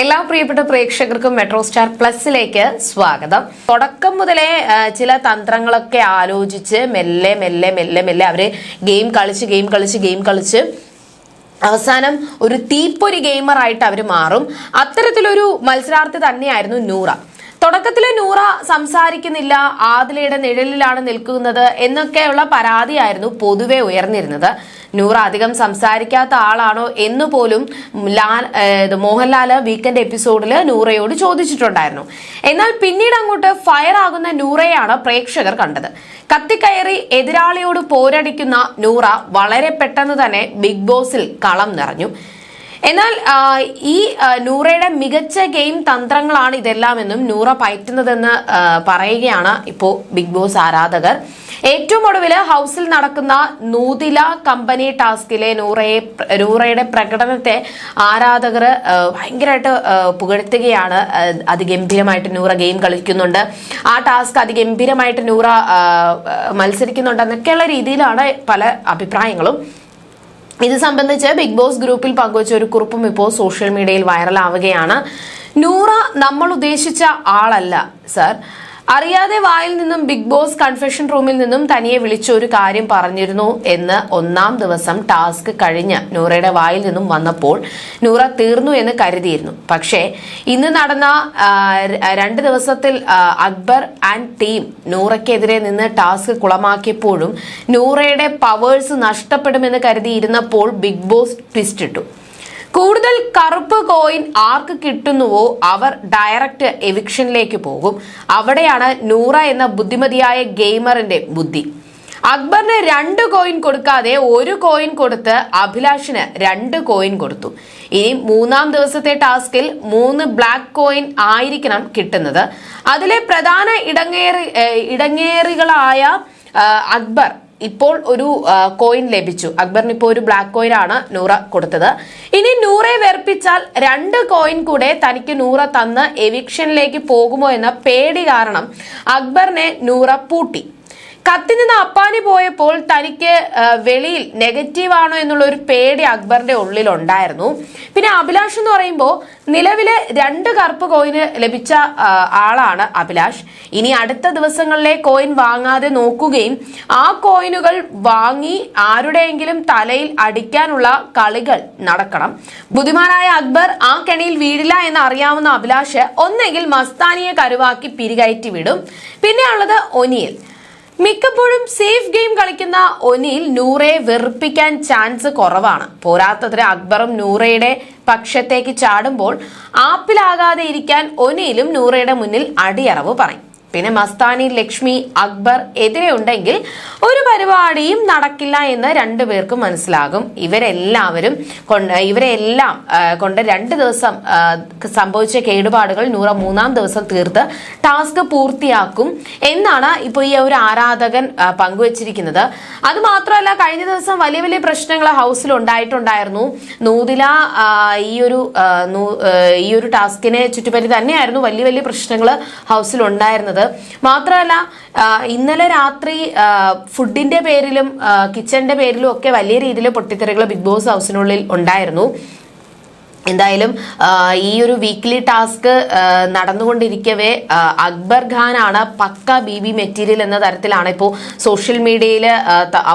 എല്ലാ പ്രിയപ്പെട്ട പ്രേക്ഷകർക്കും മെട്രോ സ്റ്റാർ പ്ലസിലേക്ക് സ്വാഗതം. തുടക്കം മുതലേ ചില തന്ത്രങ്ങളൊക്കെ ആലോചിച്ച് മെല്ലെ മെല്ലെ മെല്ലെ മെല്ലെ അവർ ഗെയിം കളിച്ച് ഗെയിം കളിച്ച് ഗെയിം കളിച്ച് അവസാനം ഒരു തീപ്പൊരി ഗെയിമറായിട്ട് അവർ മാറും. അത്തരത്തിലൊരു മത്സരാർത്ഥി തന്നെയായിരുന്നു നൂറ. തുടക്കത്തിൽ നൂറ സംസാരിക്കുന്നില്ല ആദിലയുടെ നിഴലിലാണ് നിൽക്കുന്നത് എന്നൊക്കെയുള്ള പരാതിയായിരുന്നു പൊതുവെ ഉയർന്നിരുന്നത്. നൂറ അധികം സംസാരിക്കാത്ത ആളാണോ എന്ന് പോലും മോഹൻലാൽ വീക്കെൻഡ് എപ്പിസോഡിൽ നൂറയോട് ചോദിച്ചിട്ടുണ്ടായിരുന്നു. എന്നാൽ പിന്നീട് അങ്ങോട്ട് ഫയർ ആകുന്ന നൂറയാണ് പ്രേക്ഷകർ കണ്ടത്. കത്തിക്കയറി എതിരാളിയോട് പോരടിക്കുന്ന നൂറ വളരെ പെട്ടെന്ന് തന്നെ ബിഗ് ബോസിൽ കളം നിറഞ്ഞു. എന്നാൽ ഈ നൂറയുടെ മികച്ച ഗെയിം തന്ത്രങ്ങളാണ് ഇതെല്ലാം എന്നും നൂറ പയറ്റുന്നതെന്ന് പറയുകയാണ് ഇപ്പോൾ ബിഗ് ബോസ് ആരാധകർ. ഏറ്റവും ഒടുവിൽ ഹൗസിൽ നടക്കുന്ന നൂതില കമ്പനി ടാസ്കിലെ നൂറയെ നൂറയുടെ പ്രകടനത്തെ ആരാധകർ ഭയങ്കരമായിട്ട് പുകഴ്ത്തുകയാണ്. അതിഗംഭീരമായിട്ട് നൂറ ഗെയിം കളിക്കുന്നുണ്ട്. ആ ടാസ്ക് അതിഗംഭീരമായിട്ട് നൂറ ആ, മത്സരിക്കുന്നുണ്ട് എന്നൊക്കെയുള്ള രീതിയിലാണ് പല അഭിപ്രായങ്ങളും. ഇത് സംബന്ധിച്ച് ബിഗ് ബോസ് ഗ്രൂപ്പിൽ പങ്കുവച്ച ഒരു കുറിപ്പും ഇപ്പോൾ സോഷ്യൽ മീഡിയയിൽ വൈറലാവുകയാണ്. നൂറ നമ്മൾ ഉദ്ദേശിച്ച ആളല്ല സർ. അറിയാതെ വായിൽ നിന്നും ബിഗ് ബോസ് കൺഫെഷൻ റൂമിൽ നിന്നും തനിയെ വിളിച്ച ഒരു കാര്യം പറഞ്ഞിരുന്നു എന്ന് ഒന്നാം ദിവസം ടാസ്ക് കഴിഞ്ഞ് നൂറയുടെ വായിൽ നിന്നും വന്നപ്പോൾ നൂറ തീർന്നു എന്ന് കരുതിയിരുന്നു. പക്ഷേ ഇന്ന് നടന്ന രണ്ട് ദിവസത്തിൽ അക്ബർ ആൻഡ് ടീം നൂറയ്ക്കെതിരെ നിന്ന് ടാസ്ക് കുളമാക്കിയപ്പോഴും നൂറയുടെ പവേഴ്സ് നഷ്ടപ്പെടുമെന്ന് കരുതിയിരുന്നപ്പോൾ ബിഗ് ബോസ് ട്വിസ്റ്റ് ഇട്ടു കൂടുതൽ കറുപ്പ് കോയിൻ ആർക്ക് കിട്ടുന്നുവോ അവർ ഡയറക്റ്റ് എവിക്ഷനിലേക്ക് പോകും. അവിടെയാണ് നൂറ എന്ന ബുദ്ധിമതിയായ ഗെയിമറിന്റെ ബുദ്ധി. അക്ബറിന് രണ്ട് കോയിൻ കൊടുക്കാതെ ഒരു കോയിൻ കൊടുത്ത് അഭിലാഷിന് രണ്ട് കോയിൻ കൊടുത്തു. ഇനി മൂന്നാം ദിവസത്തെ ടാസ്കിൽ മൂന്ന് ബ്ലാക്ക് കോയിൻ ആയിരിക്കണം കിട്ടുന്നത്. അതിലെ പ്രധാന ഇടങ്ങേറി ഇടങ്ങേറികളായ അക്ബർ ഇപ്പോൾ ഒരു കോയിൻ ലഭിച്ചു. അക്ബറിന് ഇപ്പോൾ ഒരു ബ്ലാക്ക് കോയിൻ ആണ് നൂറ കൊടുത്തത്. ഇനി നൂറെ വെറുപ്പിച്ചാൽ രണ്ട് കോയിൻ കൂടെ തനിക്ക് നൂറ തന്ന് എവിക്ഷനിലേക്ക് പോകുമോ എന്ന പേടി കാരണം അക്ബറിനെ നൂറ പൂട്ടി. കത്തി നിന്ന് അപ്പാനി പോയപ്പോൾ തനിക്ക് വെളിയിൽ നെഗറ്റീവ് ആണോ എന്നുള്ള ഒരു പേടി അക്ബറിന്റെ ഉള്ളിൽ ഉണ്ടായിരുന്നു പിന്നെ അഭിലാഷ് എന്ന് പറയുമ്പോൾ നിലവിലെ രണ്ട് കറുപ്പ് കോയിന് ലഭിച്ച ആളാണ് അഭിലാഷ്. ഇനി അടുത്ത ദിവസങ്ങളിലെ കോയിൻ വാങ്ങാതെ നോക്കുകയും ആ കോയിനുകൾ വാങ്ങി ആരുടെയെങ്കിലും തലയിൽ അടിക്കാനുള്ള കളികൾ നടക്കണം. ബുദ്ധിമാനായ അക്ബർ ആ കെണിയിൽ വീഴില്ല എന്ന് അറിയാവുന്ന അഭിലാഷ് ഒന്നെങ്കിൽ മസ്താനിയെ കരുവാക്കി പിരികയറ്റി വിടും. പിന്നെയുള്ളത് ഒനിയൽ. മിക്കപ്പോഴും സേഫ് ഗെയിം കളിക്കുന്ന ഒനിൽ നൂറയെ വെറുപ്പിക്കാൻ ചാൻസ് കുറവാണ്. പോരാത്തതിന് അക്ബറും നൂറയുടെ പക്ഷത്തേക്ക് ചാടുമ്പോൾ ആപ്പിലാകാതെ ഇരിക്കാൻ ഒനിയിലും നൂറയുടെ മുന്നിൽ അടിയറവ് പറയും. പിന്നെ മസ്താനി ലക്ഷ്മി അക്ബർ എതിരെ ഉണ്ടെങ്കിൽ ഒരു പരിപാടിയും നടക്കില്ല എന്ന് രണ്ടുപേർക്കും മനസ്സിലാകും. ഇവരെല്ലാവരും കൊണ്ട് ഇവരെല്ലാം കൊണ്ട് രണ്ട് ദിവസം സംഭവിച്ച കേടുപാടുകൾ നൂറ മൂന്നാം ദിവസം തീർത്ത് ടാസ്ക് പൂർത്തിയാക്കും എന്നാണ് ഇപ്പോൾ ഈ ഒരു ആരാധകൻ പങ്കുവച്ചിരിക്കുന്നത്. അത് മാത്രമല്ല കഴിഞ്ഞ ദിവസം വലിയ വലിയ പ്രശ്നങ്ങൾ ഹൗസിൽ ഉണ്ടായിട്ടുണ്ടായിരുന്നു. നൂതില ഈ ഒരു ഈ ഒരു ടാസ്കിനെ ചുറ്റുപറ്റി തന്നെയായിരുന്നു വലിയ വലിയ പ്രശ്നങ്ങൾ ഹൗസിൽ ഉണ്ടായിരുന്നത്. മാത്രമല്ല ഇന്നലെ രാത്രി ഫുഡിന്റെ പേരിലും കിച്ചന്റെ പേരിലും ഒക്കെ വലിയ രീതിയിൽ പൊട്ടിത്തെറികൾ ബിഗ് ബോസ് ഹൗസിനുള്ളിൽ ഉണ്ടായിരുന്നു. എന്തായാലും ഈ ഒരു വീക്ക്ലി ടാസ്ക് നടന്നുകൊണ്ടിരിക്കവേ അക്ബർ ഖാനാണ് പക്ക ബി ബി മെറ്റീരിയൽ എന്ന തരത്തിലാണ് ഇപ്പോൾ സോഷ്യൽ മീഡിയയിൽ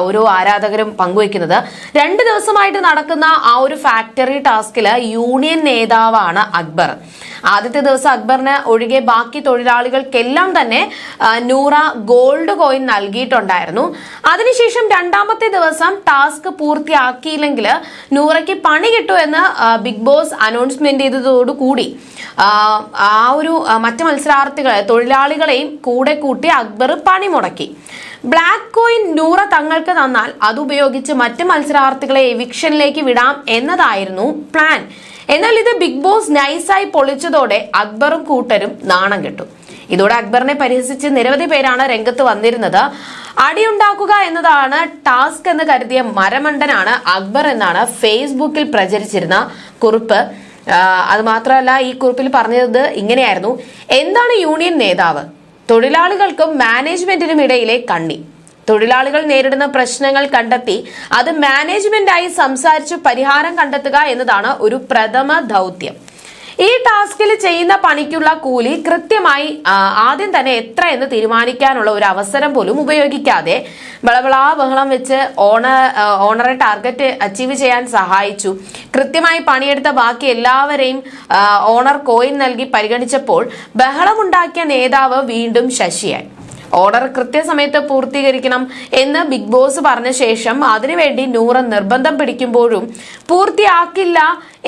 ഓരോ ആരാധകരും പങ്കുവയ്ക്കുന്നത്. രണ്ട് ദിവസമായിട്ട് നടക്കുന്ന ആ ഒരു ഫാക്ടറി ടാസ്കിൽ യൂണിയൻ നേതാവാണ് അക്ബർ. ആദ്യത്തെ ദിവസം അക്ബറിന് ഒഴികെ ബാക്കി തൊഴിലാളികൾക്കെല്ലാം തന്നെ നൂറ ഗോൾഡ് കോയിൻ നൽകിയിട്ടുണ്ടായിരുന്നു. അതിനുശേഷം രണ്ടാമത്തെ ദിവസം ടാസ്ക് പൂർത്തിയാക്കിയില്ലെങ്കിൽ നൂറയ്ക്ക് പണി കിട്ടൂ എന്ന് ബിഗ് ബോസ് അനൗൺസ്മെന്റ് ചെയ്തതോടുകൂടി ആ, ഒരു മറ്റ് മത്സരാർത്ഥികളെ തൊഴിലാളികളെയും കൂടെ കൂട്ടി അക്ബർ പണി മുടക്കി. ബ്ലാക്ക് കോയിൻ നൂറ തങ്ങൾക്ക് തന്നാൽ അതുപയോഗിച്ച് മറ്റ് മത്സരാർത്ഥികളെ എവിക്ഷനിലേക്ക് വിടാം എന്നതായിരുന്നു പ്ലാൻ എന്നാൽ ഇത് ബിഗ് ബോസ് നൈസായി പൊളിച്ചതോടെ അക്ബറും കൂട്ടരും നാണം കെട്ടു. ഇതോടെ അക്ബറിനെ പരിഹസിച്ച് നിരവധി പേരാണ് രംഗത്ത് വന്നിരുന്നത്. അടിയുണ്ടാക്കുക എന്നതാണ് ടാസ്ക് എന്ന് കരുതിയ മരമണ്ടനാണ് അക്ബർ എന്നാണ് ഫേസ്ബുക്കിൽ പ്രചരിച്ചിരുന്ന കുറിപ്പ്. അത് മാത്രമല്ല ഈ കുറിപ്പിൽ പറഞ്ഞത് ഇങ്ങനെയായിരുന്നു. എന്താണ് യൂണിയൻ നേതാവ്? തൊഴിലാളികൾക്കും മാനേജ്മെന്റിനും ഇടയിലെ കണ്ണി. തൊഴിലാളികൾ നേരിടുന്ന പ്രശ്നങ്ങൾ കണ്ടെത്തി അത് മാനേജ്മെന്റായി സംസാരിച്ച് പരിഹാരം കണ്ടെത്തുക എന്നതാണ് ഒരു പ്രഥമ ദൗത്യം. ഈ ടാസ്കിൽ ചെയ്യുന്ന പണിക്കുള്ള കൂലി കൃത്യമായി ആദ്യം തന്നെ എത്ര എന്ന് തീരുമാനിക്കാനുള്ള ഒരു അവസരം പോലും ഉപയോഗിക്കാതെ ബളബളാ ബഹളം വെച്ച് ഓണർ ഓണറെ ടാർഗറ്റ് അച്ചീവ് ചെയ്യാൻ സഹായിച്ചു. കൃത്യമായി പണിയെടുത്ത ബാക്കി എല്ലാവരെയും ഓണർ കോയിൻ നൽകി പരിഗണിച്ചപ്പോൾ ബഹളമുണ്ടാക്കിയ നേതാവ് വീണ്ടും ശശിയായി. ഓർഡർ കൃത്യസമയത്ത് പൂർത്തീകരിക്കണം എന്ന് ബിഗ് ബോസ് പറഞ്ഞ ശേഷം അതിനുവേണ്ടി നൂറ് നിർബന്ധം പിടിക്കുമ്പോഴും പൂർത്തിയാക്കില്ല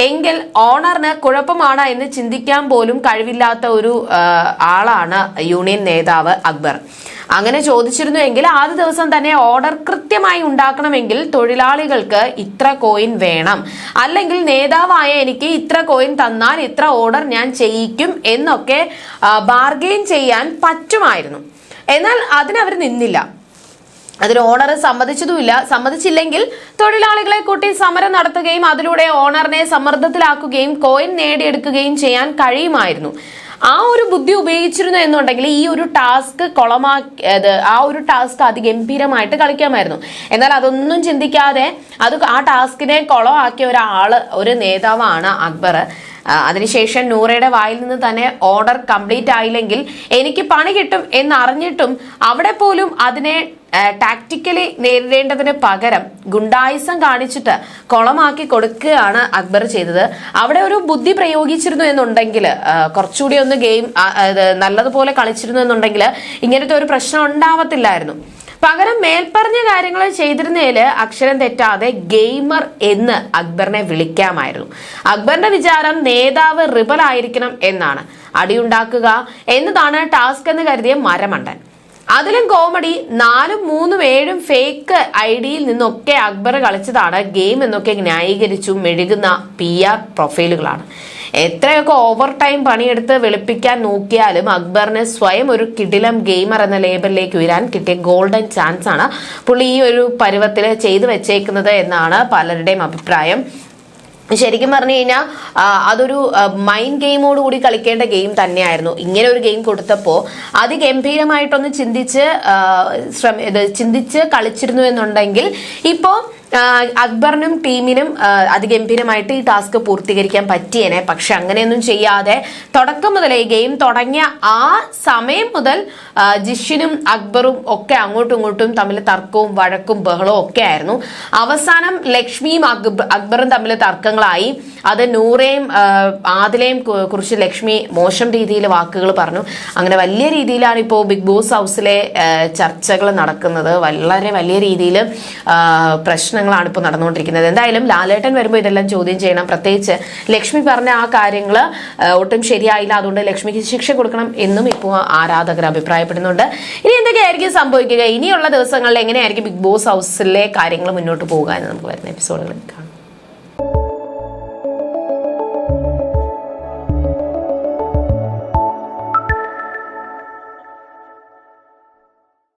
എങ്കിൽ ഓണറിന് കുഴപ്പമാണ് എന്ന് ചിന്തിക്കാൻ പോലും കഴിവില്ലാത്ത ഒരു ആളാണ് യൂണിയൻ നേതാവ് അക്ബർ. അങ്ങനെ ചോദിച്ചിരുന്നു എങ്കിൽ ആദ്യ ദിവസം തന്നെ ഓർഡർ കൃത്യമായി ഉണ്ടാക്കണമെങ്കിൽ തൊഴിലാളികൾക്ക് ഇത്ര കോയിൻ വേണം. അല്ലെങ്കിൽ നേതാവായ എനിക്ക് ഇത്ര കോയിൻ തന്നാൽ ഇത്ര ഓർഡർ ഞാൻ ചെയ്യിക്കും എന്നൊക്കെ ബാർഗെയിൻ ചെയ്യാൻ പറ്റുമായിരുന്നു. എന്നാൽ അതിനവർ നിന്നില്ല. അതിന് ഓണർ സമ്മതിച്ചതുമില്ല. സമ്മതിച്ചില്ലെങ്കിൽ തൊഴിലാളികളെ കൂട്ടി സമരം നടത്തുകയും അതിലൂടെ ഓണറിനെ സമ്മർദ്ദത്തിലാക്കുകയും കോയിൻ നേടിയെടുക്കുകയും ചെയ്യാൻ കഴിയുമായിരുന്നു. ആ ഒരു ബുദ്ധി ഉപയോഗിച്ചിരുന്നു എന്നുണ്ടെങ്കിൽ ഈ ഒരു ടാസ്ക് കൊളമാ ആ ഒരു ടാസ്ക് അതിഗംഭീരമായിട്ട് കളിക്കാമായിരുന്നു. എന്നാൽ അതൊന്നും ചിന്തിക്കാതെ അത് ആ ടാസ്കിനെ കൊളമാക്കിയ ഒരാൾ ഒരു നേതാവാണ് അക്ബർ. അതിനുശേഷം നൂറയുടെ വായിൽ നിന്ന് തന്നെ ഓർഡർ കംപ്ലീറ്റ് ആയില്ലെങ്കിൽ എനിക്ക് പണി കിട്ടും എന്നറിഞ്ഞിട്ടും അവിടെ പോലും അതിനെ ടാക്ടിക്കലി നേരിടേണ്ടതിന് പകരം ഗുണ്ടായിസം കാണിച്ചിട്ട് കൊളമാക്കി കൊടുക്കുകയാണ് അക്ബർ ചെയ്തത്. അവിടെ ഒരു ബുദ്ധി പ്രയോഗിച്ചിരുന്നു എന്നുണ്ടെങ്കിൽ കുറച്ചുകൂടി ഒന്ന് ഗെയിം നല്ലതുപോലെ കളിച്ചിരുന്നു എന്നുണ്ടെങ്കിൽ ഇങ്ങനത്തെ ഒരു പ്രശ്നം ഉണ്ടാവത്തില്ലായിരുന്നു. പകരം മേൽപ്പറഞ്ഞ കാര്യങ്ങൾ ചെയ്തിരുന്നതിൽ അക്ഷരം തെറ്റാതെ ഗെയിമർ എന്ന് അക്ബറിനെ വിളിക്കാമായിരുന്നു. അക്ബറിന്റെ വിചാരം നേതാവ് റിബൽ ആയിരിക്കണം എന്നാണ്. അടിയുണ്ടാക്കുക എന്നതാണ് ടാസ്ക് എന്ന് കരുതിയ മരമണ്ടൻ. അതിലും കോമഡി നാലും മൂന്നും ഏഴും ഫേക്ക് ഐ ഡിയിൽ നിന്നൊക്കെ അക്ബർ കളിച്ചതാണ് ഗെയിം എന്നൊക്കെ ന്യായീകരിച്ചു മെഴുകുന്ന പി ആർ പ്രൊഫൈലുകളാണ്. എത്രയൊക്കെ ഓവർ ടൈം പണിയെടുത്ത് വെളുപ്പിക്കാൻ നോക്കിയാലും അക്ബറിന് സ്വയം ഒരു കിടിലം ഗെയിമർ എന്ന ലേബലിലേക്ക് ഉയരാൻ കിട്ടിയ ഗോൾഡൻ ചാൻസ് ആണ്. പുള്ളി ഈ ഒരു പരുവത്തിൽ ചെയ്തു വെച്ചേക്കുന്നത് എന്നാണ് പലരുടെയും അഭിപ്രായം. ശരിക്കും പറഞ്ഞു കഴിഞ്ഞാൽ അതൊരു മൈൻഡ് ഗെയിമോട് കൂടി കളിക്കേണ്ട ഗെയിം തന്നെയായിരുന്നു. ഇങ്ങനെ ഒരു ഗെയിം കൊടുത്തപ്പോൾ അതിഗംഭീരമായിട്ടൊന്ന് ചിന്തിച്ച് ശ്രമ ചിന്തിച്ച് കളിച്ചിരുന്നു എന്നുണ്ടെങ്കിൽ ഇപ്പോൾ അക്ബറിനും ടീമിനും അതിഗംഭീരമായിട്ട് ഈ ടാസ്ക് പൂർത്തീകരിക്കാൻ പറ്റിയേനെ. പക്ഷെ അങ്ങനെയൊന്നും ചെയ്യാതെ തുടക്കം മുതലേ ഗെയിം തുടങ്ങിയ ആ സമയം മുതൽ ജിഷിനും അക്ബറും ഒക്കെ അങ്ങോട്ടും ഇങ്ങോട്ടും തമ്മിൽ തർക്കവും വഴക്കും ബഹളവും ഒക്കെ ആയിരുന്നു. അവസാനം ലക്ഷ്മിയും അക്ബറും തമ്മിൽ തർക്കങ്ങളായി. അത് നൂറേയും ആദിലയും കുറിച്ച് ലക്ഷ്മി മോശം രീതിയിൽ വാക്കുകൾ പറഞ്ഞു. അങ്ങനെ വലിയ രീതിയിലാണ് ഇപ്പോൾ ബിഗ് ബോസ് ഹൗസിലെ ചർച്ചകൾ നടക്കുന്നത്. വളരെ വലിയ രീതിയിൽ പ്രശ്നങ്ങളാണ് ഇപ്പോൾ നടന്നുകൊണ്ടിരിക്കുന്നത്. എന്തായാലും ലാലേട്ടൻ വരുമ്പോൾ ഇതെല്ലാം ചോദ്യം ചെയ്യണം. പ്രത്യേകിച്ച് ലക്ഷ്മി പറഞ്ഞ ആ കാര്യങ്ങൾ ഒട്ടും ശരിയായില്ല. അതുകൊണ്ട് ലക്ഷ്മിക്ക് ശിക്ഷ കൊടുക്കണം എന്നും ഇപ്പോൾ ആരാധകർ അഭിപ്രായപ്പെടുന്നുണ്ട്. ഇനി എന്തൊക്കെയായിരിക്കും സംഭവിക്കുക? ഇനിയുള്ള ദിവസങ്ങളിൽ എങ്ങനെയായിരിക്കും ബിഗ് ബോസ് ഹൗസിലെ കാര്യങ്ങൾ മുന്നോട്ട് പോകുക എന്ന് നമുക്ക് വരുന്ന എപ്പിസോഡുകളിൽ കാണാം.